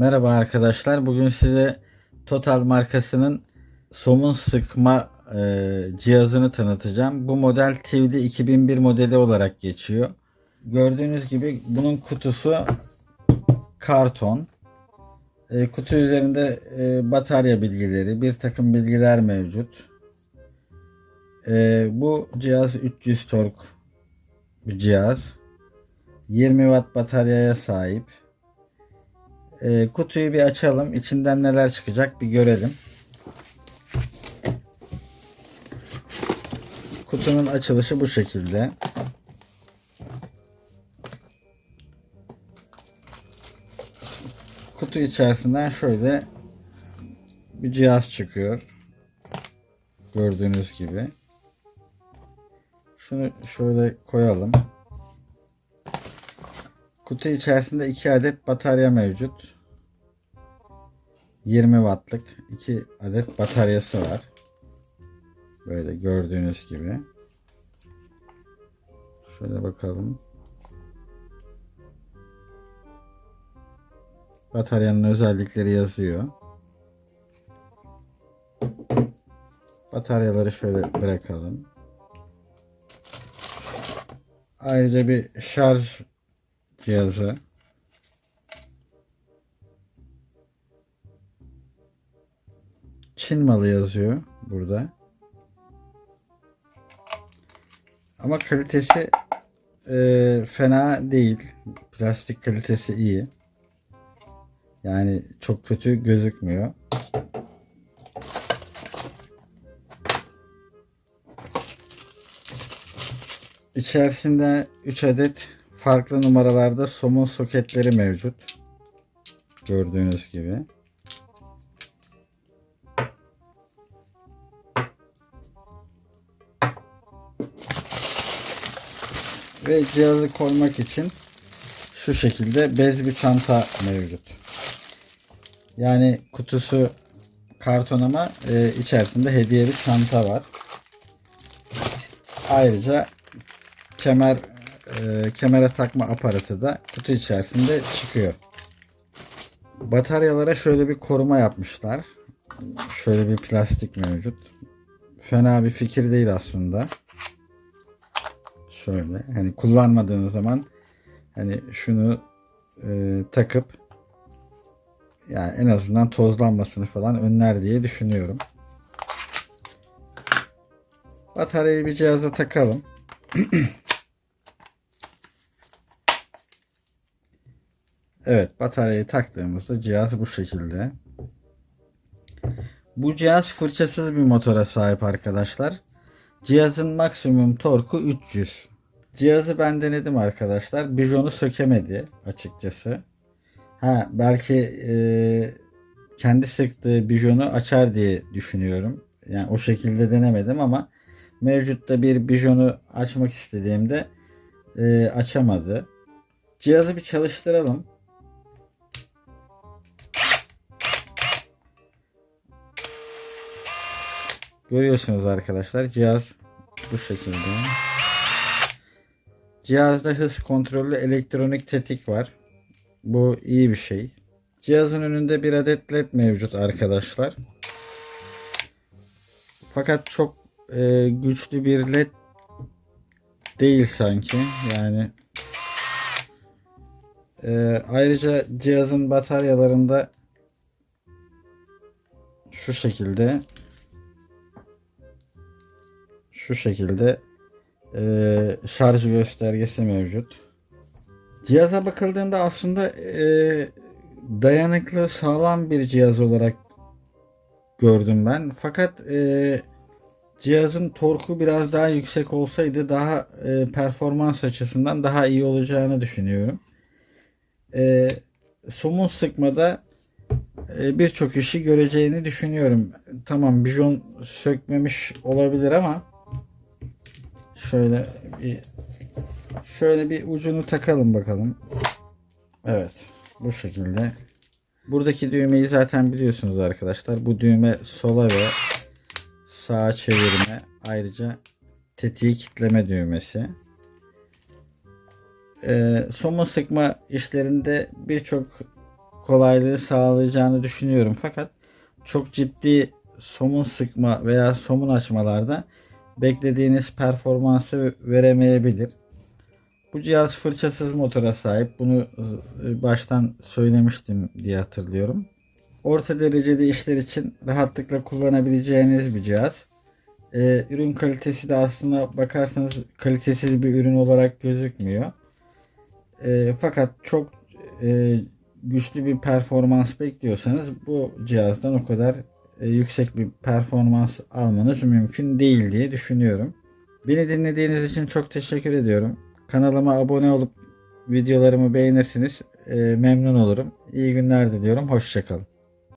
Merhaba arkadaşlar. Bugün size Total markasının somun sıkma e, cihazını tanıtacağım. Bu model Tivoli 2001 modeli olarak geçiyor. Gördüğünüz gibi bunun kutusu karton. E, kutu üzerinde e, batarya bilgileri, bir takım bilgiler mevcut. E, bu cihaz 300 tork bir cihaz. 20 watt bataryaya sahip. E, kutuyu bir açalım. İçinden neler çıkacak bir görelim. Kutunun açılışı bu şekilde. Kutu içerisinden şöyle bir cihaz çıkıyor. Gördüğünüz gibi. Şunu şöyle koyalım. Kutu içerisinde 2 adet batarya mevcut. 20 wattlık 2 adet bataryası var. Böyle gördüğünüz gibi. Şöyle bakalım. Bataryanın özellikleri yazıyor. Bataryaları şöyle bırakalım. Ayrıca bir şarj cihazı. Çin malı yazıyor burada. Ama kalitesi e, fena değil. Plastik kalitesi iyi. Yani çok kötü gözükmüyor. İçerisinde 3 adet farklı numaralarda somun soketleri mevcut. Gördüğünüz gibi. Ve cihazı koymak için şu şekilde bez bir çanta mevcut. Yani kutusu karton ama e, içerisinde hediye bir çanta var. Ayrıca kemer e, kemere takma aparatı da kutu içerisinde çıkıyor. Bataryalara şöyle bir koruma yapmışlar. Şöyle bir plastik mevcut. Fena bir fikir değil aslında. Şöyle hani kullanmadığınız zaman hani şunu e, takıp yani en azından tozlanmasını falan önler diye düşünüyorum. Bataryayı bir cihaza takalım. Evet bataryayı taktığımızda cihaz bu şekilde. Bu cihaz fırçasız bir motora sahip arkadaşlar. Cihazın maksimum torku 300. Cihazı ben denedim arkadaşlar. Bijonu sökemedi açıkçası. Ha belki e, kendi sıktığı bijonu açar diye düşünüyorum. Yani o şekilde denemedim ama mevcutta bir bijonu açmak istediğimde e, açamadı. Cihazı bir çalıştıralım. Görüyorsunuz arkadaşlar cihaz bu şekilde. Cihazda hız kontrollü elektronik tetik var. Bu iyi bir şey. Cihazın önünde bir adet led mevcut arkadaşlar. Fakat çok e, güçlü bir led değil sanki. Yani e, ayrıca cihazın bataryalarında şu şekilde şu şekilde e, şarj göstergesi mevcut. Cihaza bakıldığında aslında e, dayanıklı sağlam bir cihaz olarak gördüm ben. Fakat e, cihazın torku biraz daha yüksek olsaydı daha e, performans açısından daha iyi olacağını düşünüyorum. E, somun sıkmada e, birçok işi göreceğini düşünüyorum. Tamam bijon sökmemiş olabilir ama şöyle bir şöyle bir ucunu takalım bakalım. Evet bu şekilde. Buradaki düğmeyi zaten biliyorsunuz arkadaşlar. Bu düğme sola ve sağa çevirme. Ayrıca tetiği kitleme düğmesi. Ee, somun sıkma işlerinde birçok kolaylığı sağlayacağını düşünüyorum. Fakat çok ciddi somun sıkma veya somun açmalarda beklediğiniz performansı veremeyebilir. Bu cihaz fırçasız motora sahip. Bunu e, baştan söylemiştim diye hatırlıyorum. Orta dereceli işler için rahatlıkla kullanabileceğiniz bir cihaz. Ee, ürün kalitesi de aslında bakarsanız kalitesiz bir ürün olarak gözükmüyor. Ee, fakat çok e, güçlü bir performans bekliyorsanız bu cihazdan o kadar yüksek bir performans almanız mümkün değil diye düşünüyorum. Beni dinlediğiniz için çok teşekkür ediyorum. Kanalıma abone olup videolarımı beğenirsiniz. E, memnun olurum. İyi günler diliyorum. Hoşçakalın.